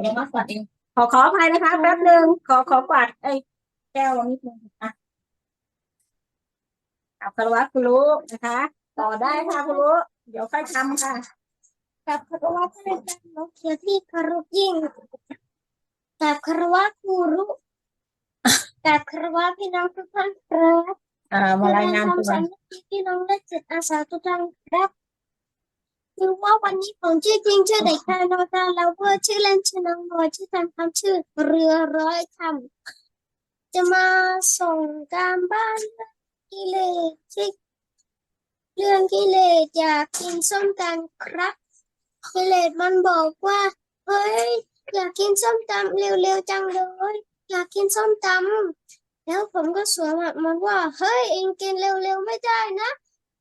เดี๋ยวมากวาดเองขอขออภัยนะคะแป๊บหนึ่งขอขอกวาดไอ้แก้วนิดนึงอะเอาคารวะคุณรู้นะคะ ต่อได้ค่ะคุณรู้เดี๋ยวค่อยทำค่ะกับคารวะท่านอาจารย์นกเขียวที่คารพยิ่งกับคารวะครูรุกับคารวะพี่น้องทุกท่านครับอ่ามารายงานตัวพี่น้องและจิตอาสาทุกท่านครับ คือว่าวันนี้ผมชื่อจริงชื่อเด็กชายโนตาแล้วก็ชื่อเล่นชื่อน้องนอยชื่อตามคำชื่อเรือร้อยคำจะมาส่งการบ้านกิเลสที่เรื่องกิเลสอยากกินส้มตำครับกิเลสมันบอกว่าเฮ้ยอยากกินส้มตำเร็วๆจังเลยอยากกินส้มตำแล้วผมก็สวนมันว่าเฮ้ยเองกินเร็วๆไม่ได้นะ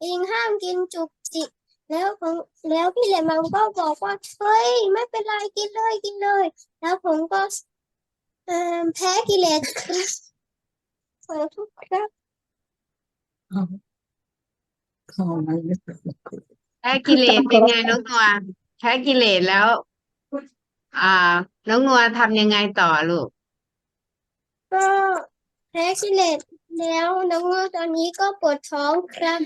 เองห้ามกินจุกจิก แล้วผมแล้วพี่เหลมันก็บอกว่าเฮ้ยไม่เป็นไรกินเลยกินเลย แล้วผมก็แพ้กิเลสครับขอโทษครับแพ้กิเลสเป็นไงน้องนัวแพ้กิเลสแล้ว อ่า น้องนัวทำยังไงต่อลูกก็แพ้กิเลสแล้วน้องๆตอนนี้ก็ปวดท้องครับ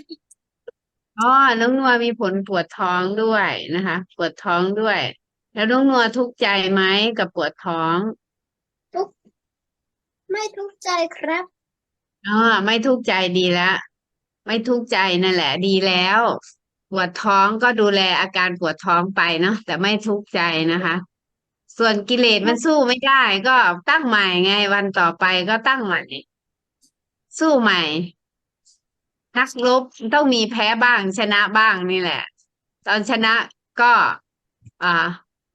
อ๋อ น้องนัวมีผลปวดท้องด้วยนะคะ ปวดท้องด้วย แล้วน้องนัวทุกข์ใจไหมกับปวดท้องไม่ทุกข์ใจครับอ๋อไม่ทุกข์ใจดีแล้ว ไม่ทุกข์ใจนั่นแหละ ดีแล้ว ปวดท้องก็ดูแลอาการปวดท้องไปเนาะแต่ไม่ทุกข์ใจนะคะ ส่วนกิเลสมันสู้ไม่ได้ ก็ตั้งใหม่ไง วันต่อไปก็ตั้งใหม่สู้ใหม่ นักรบต้องมีแพ้บ้างชนะบ้างนี่แหละ ตอนชนะก็อ่า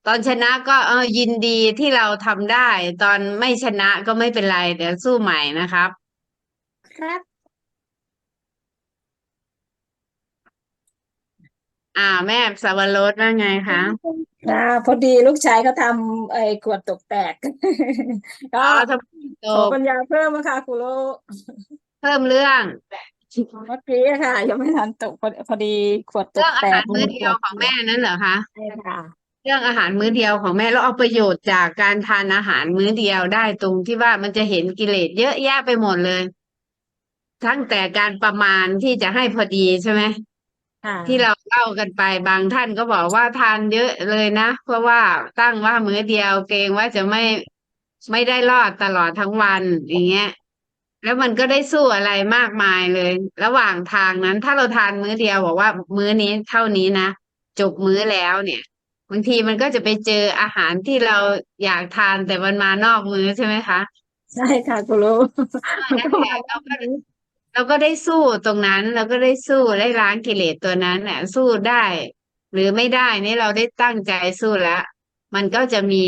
ตอนชนะก็เออยินดีที่เราทำได้ ตอนไม่ชนะก็ไม่เป็นไร เดี๋ยวสู้ใหม่นะครับ ครับ อ่า แม่สวรสว่าไงคะอ่าพอดีลูกชายเขาทำไอ้ขวดตกแตกอ๋ก็อถ้าโตขอปัญญาเพิ่มนะคะครูโลเพิ่มเรื่อง เมื่อกี้ค่ะ ยังไม่ทันตกพอพอดีขวดตเรื่กองอาแตหากรมื้อเดียวของแม่นั่นเหรอคะ ใช่ค่ะ เรื่องอาหารมื้อเดียวของแม่แล้วเอาประโยชน์จากการทานอาหารมื้อเดียวได้ตรงที่ว่ามันจะเห็นกิเลสเยอะแยะไปหมดเลย ทั้งแต่การประมาณที่จะให้พอดีใช่ไหม ค่ะที่เราเล่ากันไปบางท่านก็บอกว่าทานเยอะเลยนะ เพราะว่าตั้งว่ามื้อเดียวเกรงว่าจะไม่ไม่ได้รอดตลอดทั้งวันอย่างเงี้ย แล้วมันก็ได้สู้อะไรมากมายเลย ระหว่างทางนั้น ถ้าเราทานมื้อเดียวบอกว่า มื้อนี้เท่านี้นะจบมื้อแล้วเนี่ยบางทีมันก็จะไปเจออาหารที่เราอยากทานแต่มันมานอกมื้อใช่ไหมคะใช่ค่ะครูโลนั่นแหละเราก็เราก็ได้สู้ตรงนั้น เราก็ได้สู้ได้ล้างกิเลสตัวนั้นน่ะสู้ได้ หรือไม่ได้นี่เราได้ตั้งใจสู้แล้วมันก็จะมี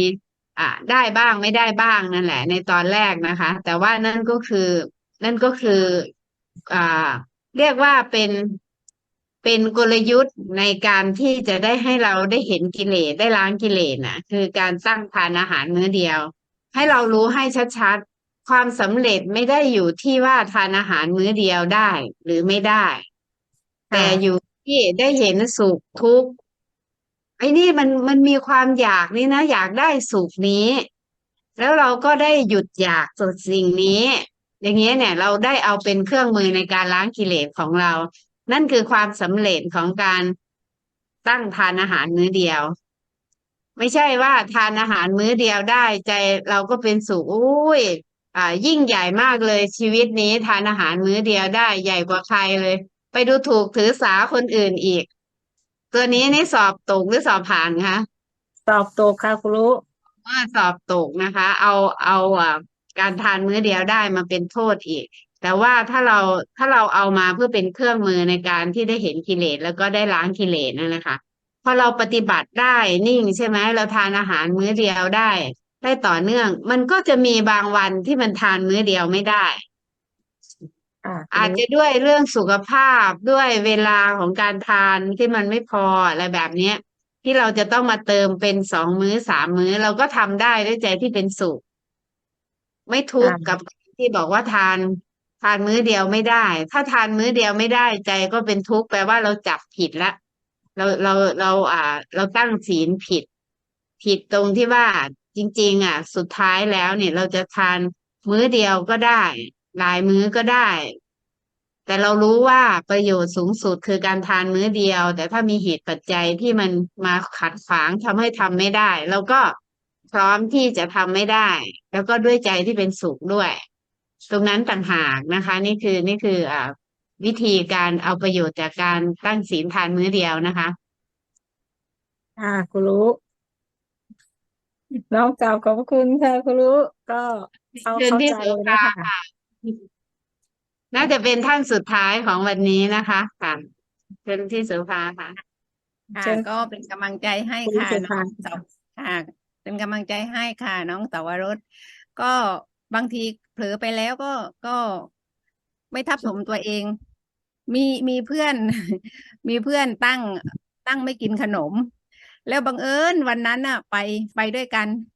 อ่าได้บ้างไม่ได้บ้างนั่นแหละ ในตอนแรกนะคะ แต่ว่านั่นก็คือนั่นก็คืออ่าเรียกว่าเป็นเป็นกลยุทธ์ในการที่จะได้ให้เราได้เห็นกิเลสได้ล้างกิเลสน่ะคือการตั้งทานอาหารมื้อเดียว ให้เรารู้ให้ชัดๆ ความสำเร็จไม่ได้อยู่ที่ว่าทานอาหารมื้อเดียวได้หรือไม่ได้ แต่อยู่ที่ได้เห็นสุขทุกข์ ไอ้นี่มันมันมีความอยากนี่นะ อยากได้สุขนี้ แล้วเราก็ได้หยุดอยากสุดสิ่งนี้ อย่างเงี้ยเนี่ย เราได้เอาเป็นเครื่องมือในการล้างกิเลสของเรา นั่นคือความสำเร็จของการตั้งทานอาหารมื้อเดียว ไม่ใช่ว่าทานอาหารมื้อเดียวได้ใจเราก็เป็นสุขอุ้ยอ่า ยิ่งใหญ่มากเลยชีวิตนี้ทานอาหารมื้อเดียวได้ใหญ่กว่าใครเลย ไปดูถูกถือสาคนอื่นอีก ตัวนี้นี่สอบตกหรือสอบผ่านคะตอบตกค่ะครูโลว่าสอบตกนะคะ เอาเอาอ่าการทานมื้อเดียวได้มาเป็นโทษอีก แต่ว่าถ้าเราถ้าเราเอามาเพื่อเป็นเครื่องมือในการที่ได้เห็นกิเลสแล้วก็ได้ล้างกิเลสนั่นแหละค่ะพอเราปฏิบัติได้นิ่งใช่ไหมเราทานอาหารมื้อเดียวได้ ได้ต่อเนื่อง มันก็จะมีบางวันที่มันทานมื้อเดียวไม่ได้ อาจจะด้วยเรื่องสุขภาพด้วยเวลาของการทานที่มันไม่พออะไรแบบเนี้ย ที่เราจะต้องมาเติมเป็นสองมื้อสามมื้อ เราก็ทำได้ด้วยใจที่เป็นสุข ไม่ทุกข์กับที่บอกว่าทานทานมื้อเดียวไม่ได้ ถ้าทานมื้อเดียวไม่ได้ใจก็เป็นทุกข์แปลว่าเราจับผิดละ เราเราเราอ่า เราตั้งศีลผิด ผิดตรงที่ว่าจริง ๆ อะ สุดท้ายแล้วเนี่ย เราจะทานมื้อเดียวก็ได้ หลายมื้อก็ได้ แต่เรารู้ว่าประโยชน์สูงสุดคือการทานมื้อเดียว แต่ถ้ามีเหตุปัจจัยที่มันมาขัดขวางทำให้ทำไม่ได้เราก็พร้อมที่จะทำไม่ได้ แล้วก็ด้วยใจที่เป็นสุขด้วย ตรงนั้นต่างหากนะคะ นี่คือนี่คืออ่าวิธีการเอาประโยชน์จากการตั้งศีลทานมื้อเดียวนะคะอ่าคุณรู้น้องกล่าวขอบพระคุณค่ะคุณรู้ก็เข้าเข้าใจนะคะ น่าจะเป็นท่านสุดท้ายของวันนี้นะคะค่ะเชิญที่โสภาค่ะค่ะเชิญก็เป็นกำลังใจให้คุณค่ะเชิญน้องค่ะเสาค่ะ เป็นกำลังใจให้ค่ะ น้องเสาวรสก็บางทีเผลอไปแล้วก็ก็ไม่ทับถมตัวเอง มีมีเพื่อน มีเพื่อนตั้งตั้งไม่กินขนม แล้วบังเอิญวันนั้นน่ะ ไปไปด้วยกันพ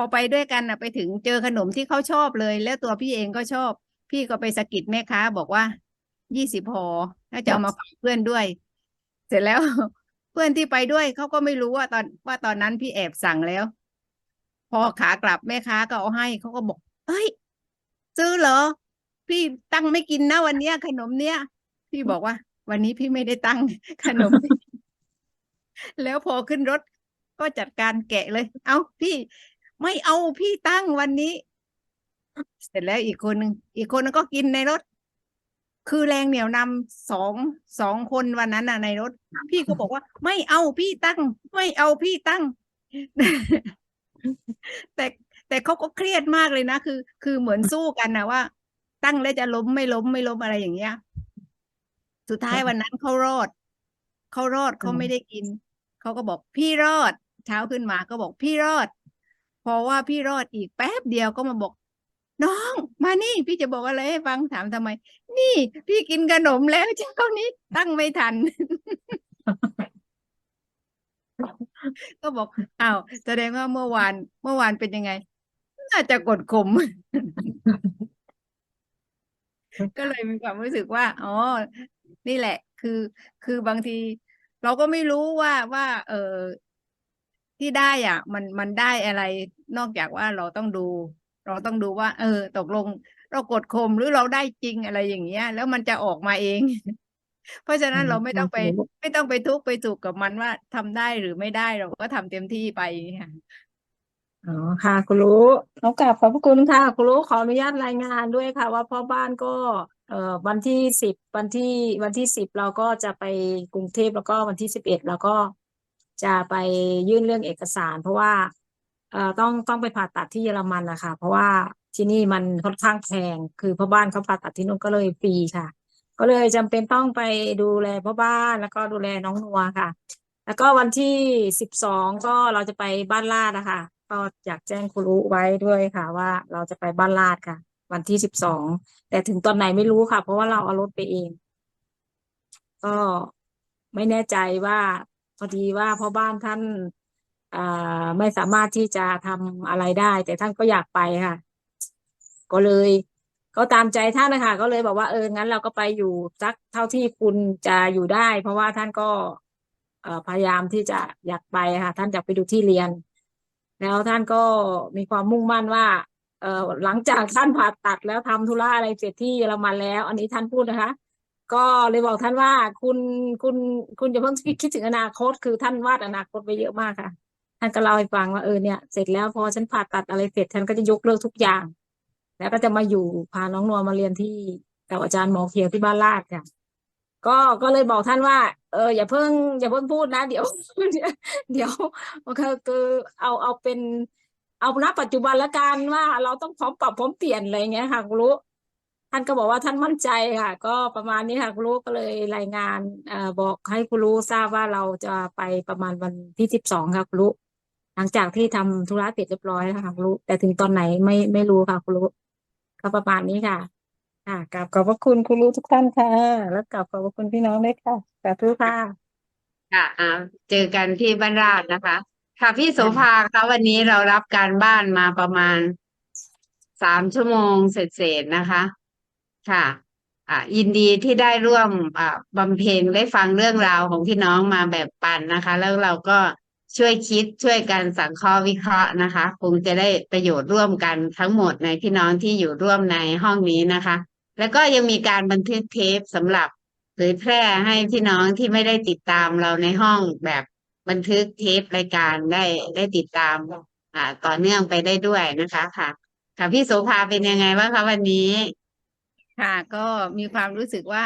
อไปด้วยกันน่ะไปถึงเจอขนมที่เขาชอบเลย แล้วตัวพี่เองก็ชอบ พี่ก็ไปสะกิดแม่ค้าบอกว่ายี่สิบห่อถ้าจะเอามาฝากเพื่อนด้วย เสร็จแล้วเพื่อนที่ไปด้วยเขาก็ไม่รู้ว่าตอนว่าตอนนั้นพี่แอบสั่งแล้ว พอขากลับแม่ค้าก็เอาให้เขาก็บอก เอ้ย ซื้อเหรอ พี่ตั้งไม่กินนะวันเนี้ย ขนมเนี้ยพี่บอกว่า วันนี้พี่ไม่ได้ตั้งขนม แล้วพอขึ้นรถก็จัดการแกะเลย เอาพี่ ไม่เอาพี่ตั้งวันนี้ เสร็จแล้วอีกคนหนึ่งอีกคนนึงก็กินในรถ คือแรงเหนี่ยวนำสองสองคนวันนั้นน่ะในรถ พี่ก็บอกว่า ไม่เอาพี่ตั้ง ไม่เอาพี่ตั้ง แต่แต่เขาก็เครียดมากเลยนะคือ คือเหมือนสู้กันนะว่า ตั้งแล้วจะล้มไม่ล้มไม่ล้มอะไรอย่างเงี้ยสุดท้ายวันนั้นเขารอดเขารอดเขาไม่ได้กินเขาก็บอกพี่รอด เช้าขึ้นมาก็บอกพี่รอด พราะว่าพี่รอดอีกแป๊บเดียวก็มาบอก น้องมานี่พี่จะบอกอะไรให้ฟังถามทำไม นี่พี่กินขนมแล้วเช้านี้ตั้งไม่ทัน ก็บอกอ้าวแสดงว่าเมื่อวาน เมื่อวานเป็นยังไง น่าจะกดข่มก็เลยมีความรู้สึกว่า อ๋อ นี่แหละ คือ คือบางที เราก็ไม่รู้ว่าว่า เออ ที่ได้อะ มันมันได้อะไรนอกจากว่าเราต้องดู เราต้องดูว่า เออ ตกลงเรากดข่มหรือเราได้จริงอะไรอย่างเงี้ย แล้วมันจะออกมาเอง เพราะฉะนั้นเราไม่ต้องไป ไม่ต้องไปทุกข์ไปสุขกับมันว่าทำได้หรือไม่ได้เราก็ทำเต็มที่ไปค่ะอ๋อค่ะคุณรู้น้องกราบขอบพระคุณค่ะคุณรู้ขออนุญาตรายงานด้วยค่ะ ว่าพ่อบ้านก็เอ่อวันที่สิบวันที่วันที่สิบเราก็จะไปกรุงเทพแล้วก็วันที่สิบเอ็ดเราก็ จะไปยื่นเรื่องเอกสาร เพราะว่าเอ่อต้องต้องไปผ่าตัดที่เยอรมันนะคะเพราะว่าที่นี่มันค่อนข้างแพงคือพ่อบ้านเขาผ่าตัดที่นู่นก็เลยฟรีค่ะ ก็เลยจำเป็นต้องไปดูแลพ่อบ้านแล้วก็ดูแลน้องนัวค่ะ แล้วก็วันที่สิบสองก็เราจะไปบ้านลาดนะคะก็อยากแจ้งครูรู้ไว้ด้วยค่ะ ว่าเราจะไปบ้านลาดค่ะ วันที่สิบสองแต่ถึงตอนไหนไม่รู้ค่ะ เพราะว่าเราเอารถไปเอง ก็ไม่แน่ใจว่า พอดีว่าพ่อบ้านท่านอ่าไม่สามารถที่จะทำอะไรได้ แต่ท่านก็อยากไปค่ะ ก็เลยก็ตามใจท่านนะคะก็เลยบอกว่าเอองั้นเราก็ไปอยู่สักเท่าที่คุณจะอยู่ได้ เพราะว่าท่านก็พยายามที่จะอยากไปค่ะท่านอยากไปดูที่เรียน แล้วท่านก็มีความมุ่งมั่นว่าเอ่อหลังจากท่านผ่าตัดแล้วทำธุระอะไรเสร็จที่เยอรมันแล้ว อันนี้ท่านพูดนะคะ ก็เลยบอกท่านว่าคุณคุณคุณอย่าเพิ่งคิดถึงอนาคต คือท่านวาดอนาคตไปเยอะมากค่ะท่านก็เล่าให้ฟังว่าเออเนี่ยเสร็จแล้วพอฉันผ่าตัดอะไรเสร็จท่านก็จะยกเลิกทุกอย่าง แล้วก็จะมาอยู่พาน้องนัวมาเรียนที่กับอาจารย์หมอเขียวที่บ้านลาดค่ะก็ก็เลยบอกท่านว่า เอออย่าเพิ่งอย่าเพิ่งพูดนะ เดี๋ยว เดี๋ยวคือคือเอาเอาเป็น เอาณปัจจุบันละกันว่าเราต้องพร้อมปรับพร้อมเปลี่ยนอะไรเงี้ยค่ะคุณรู้ ท่านก็บอกว่าท่านมั่นใจค่ะ ก็ประมาณนี้ค่ะคุณรู้ก็เลยรายงานเอ่อบอกให้คุณรู้ทราบว่าเราจะไปประมาณวันที่สิบสองค่ะคุณรู้หลังจากที่ทำธุระเสร็จเรียบร้อยแล้วค่ะคุณรู้แต่ถึงตอนไหนไม่ไม่รู้ค่ะคุณรู้ก็ประมาณนี้ค่ะค่ะกราบขอบพระคุณคุณรู้ทุกท่านค่ะ แล้วกราบขอบพระคุณพี่น้องด้วยค่ะสาธุค่ะค่ะอ่าเจอกันที่บ้านราชนะคะ ค่ะพี่โสภาคะวันนี้เรารับการบ้านมาประมาณสามชั่วโมงเสร็จๆนะคะ ค่ะอ่ายินดีที่ได้ร่วมอ่าบำเพ็ญได้ฟังเรื่องราวของพี่น้องมาแบบปันนะคะ แล้วเราก็ช่วยคิดช่วยกันสังเคราะห์วิเคราะห์นะคะ คงจะได้ประโยชน์ร่วมกันทั้งหมดในพี่น้องที่อยู่ร่วมในห้องนี้นะคะ แล้วก็ยังมีการบันทึกเทปสำหรับเผยแพร่ให้พี่น้องที่ไม่ได้ติดตามเราในห้องแบบบันทึกเทปรายการได้ได้ติดตามอ่าต่อเนื่องไปได้ด้วยนะคะค่ะค่ะพี่โสภาเป็นยังไงบ้างคะวันนี้ ค่ะ ก็มีความรู้สึกว่า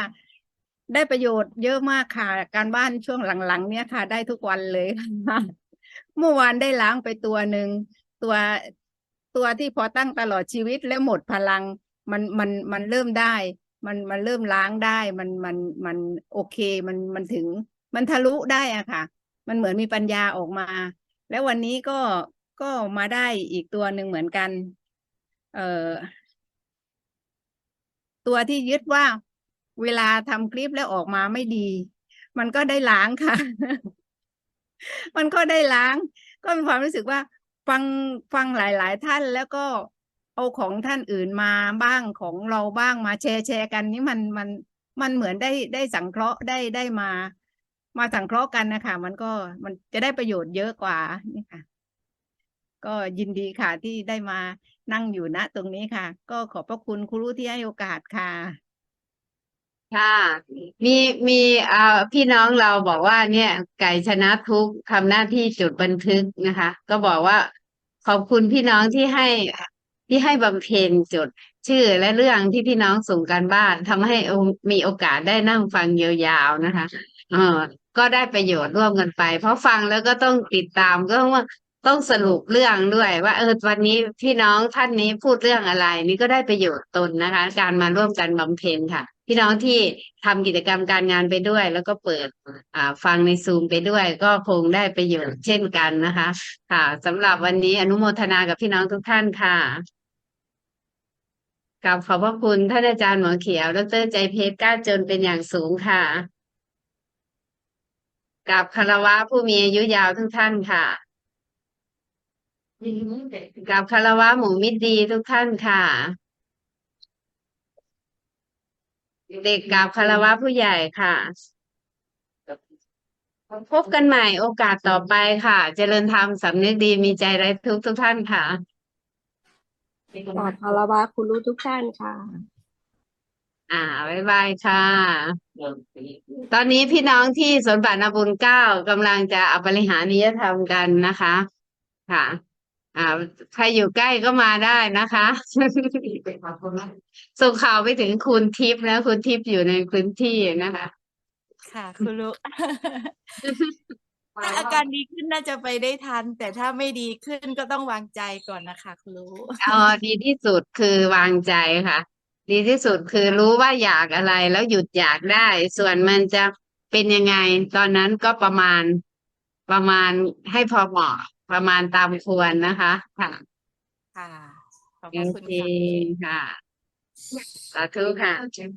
ได้ประโยชน์เยอะมากค่ะ การบ้านช่วงหลังๆ เนี่ยค่ะ ได้ทุกวันเลยค่ะเมื่อวานได้ล้างไปตัวหนึ่งตัวตัวที่พอตั้งตลอดชีวิตแล้วหมดพลัง มันมันมันเริ่มได้ มันมันเริ่มล้างได้ มันมันมันโอเค มันมันถึง มันทะลุได้อะค่ะ มันเหมือนมีปัญญาออกมา แล้ววันนี้ก็ก็มาได้อีกตัวหนึ่งเหมือนกัน เอ่อ ตัวที่ยึดว่าเวลาทำคลิปแล้วออกมาไม่ดี มันก็ได้ล้างค่ะ มันก็ได้ล้าง ก็มีความรู้สึกว่าฟังฟังหลาย ๆ ท่านแล้วก็เอาของท่านอื่นมาบ้างของเราบ้างมาแชร์แชร์กันนี่มันมันมันเหมือนได้ได้สังเคราะห์ได้ได้มา มาสังเคราะห์กันนะคะมันก็มันจะได้ประโยชน์เยอะกว่านี่ค่ะ ก็ยินดีค่ะที่ได้มานั่งอยู่ณตรงนี้ค่ะ ก็ขอบพระคุณครูที่ให้โอกาสค่ะ ค่ะ มีมีเอ่อพี่น้องเราบอกว่าเนี่ย ไก่ชนะทุกทำหน้าที่จดบันทึกนะคะ ก็บอกว่า ขอบคุณพี่น้องที่ให้ที่ให้บำเพ็ญจดชื่อและเรื่องที่พี่น้องส่งการบ้านทำให้มีโอกาสได้นั่งฟังยาวๆนะคะเออก็ได้ประโยชน์ร่วมกันไป เพราะฟังแล้วก็ต้องติดตามก็ว่า ต้องสรุปเรื่องด้วย ว่าเออวันนี้พี่น้องท่านนี้พูดเรื่องอะไร นี่ก็ได้ประโยชน์ตนนะคะ การมาร่วมกันบำเพ็ญค่ะ พี่น้องที่ทำกิจกรรมการงานไปด้วย แล้วก็เปิดอ่าฟังในซูมไปด้วย ก็คงได้ประโยชน์เช่นกันนะคะ ค่ะสำหรับวันนี้อนุโมทนากับพี่น้องทุกท่านค่ะกราบขอบพระคุณท่านอาจารย์หมอเขียวดรใจเพชรก้าจนเป็นอย่างสูงค่ะกับคารวะผู้มีอายุยาวทุกท่านค่ะ กับคารวะหมู่มิตรดีทุกท่านค่ะ เด็กกับคารวะผู้ใหญ่ค่ะ พบกันใหม่โอกาสต่อไปค่ะ เจริญธรรมสำนึกดีมีใจไร้ทุกข์ทุกท่านค่ะกราบคารวะคุณรู้ทุกท่านค่ะ อ่าบ๊ายบายค่ะ ตอนนี้พี่น้องที่สวนป่านาบุญเก้ากำลังจะอบริหารนิยธรรมกันนะคะ ค่ะ อ่าใครอยู่ใกล้ก็มาได้นะคะ ส่งข่าวไปถึงคุณทิพย์นะคุณทิพย์อยู่ในพื้นที่นะคะ ค่ะคุณรู้ถ้าอาการดีขึ้นน่าจะไปได้ทัน แต่ถ้าไม่ดีขึ้นก็ต้องวางใจก่อนนะคะคุณรู้อ๋อดีที่สุดคือวางใจค่ะ ดีที่สุดคือรู้ว่าอยากอะไรแล้วหยุดอยากได้ ส่วนมันจะเป็นยังไง ตอนนั้นก็ประมาณประมาณให้พอเหมาะ ประมาณตามควรนะคะ ค่ะค่ะขอบโอพระคุณเคค่ะ ค่ะสาธุค่ะ